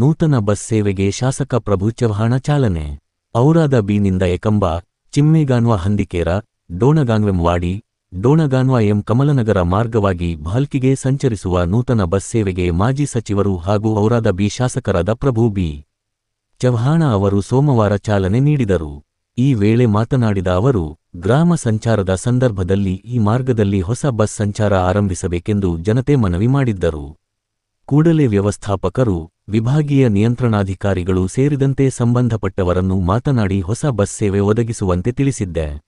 ನೂತನ ಬಸ್ ಸೇವೆಗೆ ಶಾಸಕ ಪ್ರಭು ಚವ್ಹಾಣ ಚಾಲನೆ. ಔರಾದ ಬೀನಿಂದ ಎಕಂಬ ಚಿಮ್ಮೇಗಾನ್ವ ಹಂದಿಕೇರ ಡೋಣಗಾನ್ವೆಂವಾಡಿ ಡೋಣಗಾನ್ವ ಎಂ ಕಮಲನಗರ ಮಾರ್ಗವಾಗಿ ಭಾಲ್ಕಿಗೆ ಸಂಚರಿಸುವ ನೂತನ ಬಸ್ ಸೇವೆಗೆ ಮಾಜಿ ಸಚಿವರು ಹಾಗೂ ಔರಾದ ಬಿ ಶಾಸಕರಾದ ಪ್ರಭು ಬಿ. ಚವ್ಹಾಣ ಅವರು ಸೋಮವಾರ ಚಾಲನೆ ನೀಡಿದರು. ಈ ವೇಳೆ ಮಾತನಾಡಿದ ಅವರು, ಗ್ರಾಮ ಸಂಚಾರದ ಸಂದರ್ಭದಲ್ಲಿ ಈ ಮಾರ್ಗದಲ್ಲಿ ಹೊಸ ಬಸ್ ಸಂಚಾರ ಆರಂಭಿಸಬೇಕೆಂದು ಜನತೆ ಮನವಿ ಮಾಡಿದ್ದರು. ಕೂಡಲೇ ವ್ಯವಸ್ಥಾಪಕರು ವಿಭಾಗೀಯ ನಿಯಂತ್ರಣಾಧಿಕಾರಿಗಳು ಸೇರಿದಂತೆ ಸಂಬಂಧಪಟ್ಟವರನ್ನು ಮಾತನಾಡಿ ಹೊಸ ಬಸ್ ಸೇವೆ ಒದಗಿಸುವಂತೆ ತಿಳಿಸಿದ್ದೆ.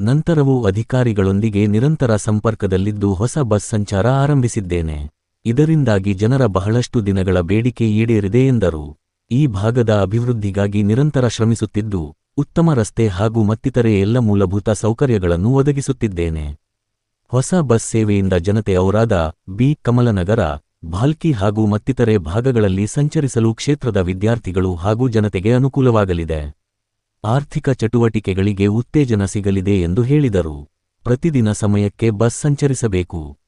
ನಂತರವೂ ಅಧಿಕಾರಿಗಳೊಂದಿಗೆ ನಿರಂತರ ಸಂಪರ್ಕದಲ್ಲಿದ್ದು ಹೊಸ ಬಸ್ ಸಂಚಾರ ಆರಂಭಿಸಿದ್ದೇನೆ. ಇದರಿಂದಾಗಿ ಜನರ ಬಹಳಷ್ಟು ದಿನಗಳ ಬೇಡಿಕೆ ಈಡೇರಿದೆ ಎಂದರು. ಈ ಭಾಗದ ಅಭಿವೃದ್ಧಿಗಾಗಿ ನಿರಂತರ ಶ್ರಮಿಸುತ್ತಿದ್ದು, ಉತ್ತಮ ರಸ್ತೆ ಹಾಗೂ ಮತ್ತಿತರೆ ಎಲ್ಲ ಮೂಲಭೂತ ಸೌಕರ್ಯಗಳನ್ನು ಒದಗಿಸುತ್ತಿದ್ದೇನೆ. ಹೊಸ ಬಸ್ ಸೇವೆಯಿಂದ ಜನತೆ ಅವರಾದ ಬಿ. ಕಮಲನಗರ ಭಾಲ್ಕಿ ಹಾಗೂ ಮತ್ತಿತರೆ ಭಾಗಗಳಲ್ಲಿ ಸಂಚರಿಸಲು ಕ್ಷೇತ್ರದ ವಿದ್ಯಾರ್ಥಿಗಳು ಹಾಗೂ ಜನತೆಗೆ ಅನುಕೂಲವಾಗಲಿದೆ. ಆರ್ಥಿಕ ಚಟುವಟಿಕೆಗಳಿಗೆ ಉತ್ತೇಜನ ಸಿಗಲಿದೆ ಎಂದು ಹೇಳಿದರು. ಪ್ರತಿದಿನ ಸಮಯಕ್ಕೆ ಬಸ್ ಸಂಚರಿಸಬೇಕು.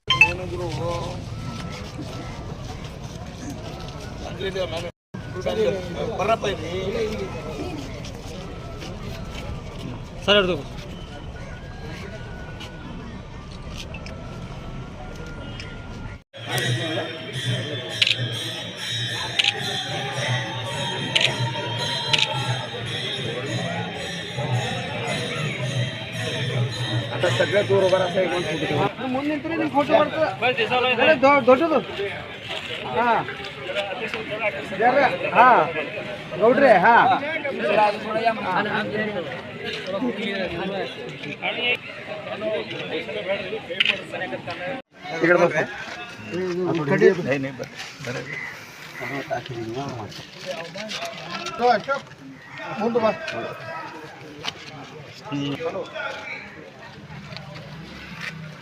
ಸರ್ आता सगळ्यात दूर उभा असा एक माणूस फ़ोटो काढतो. म्हणून फ़ोटो काढतो धोटो तो हा जरा हा गौडरे हा इकडे बस नाही, नाही, बरं. तो अशोक, मुंडू बस.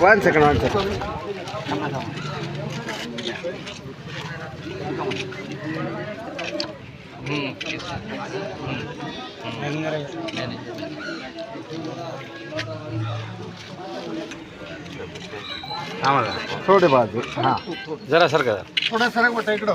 वन सेकंड वन सेकंड थोडे बाजू हा जरा सरका थोडा सरक वाटतं इकडं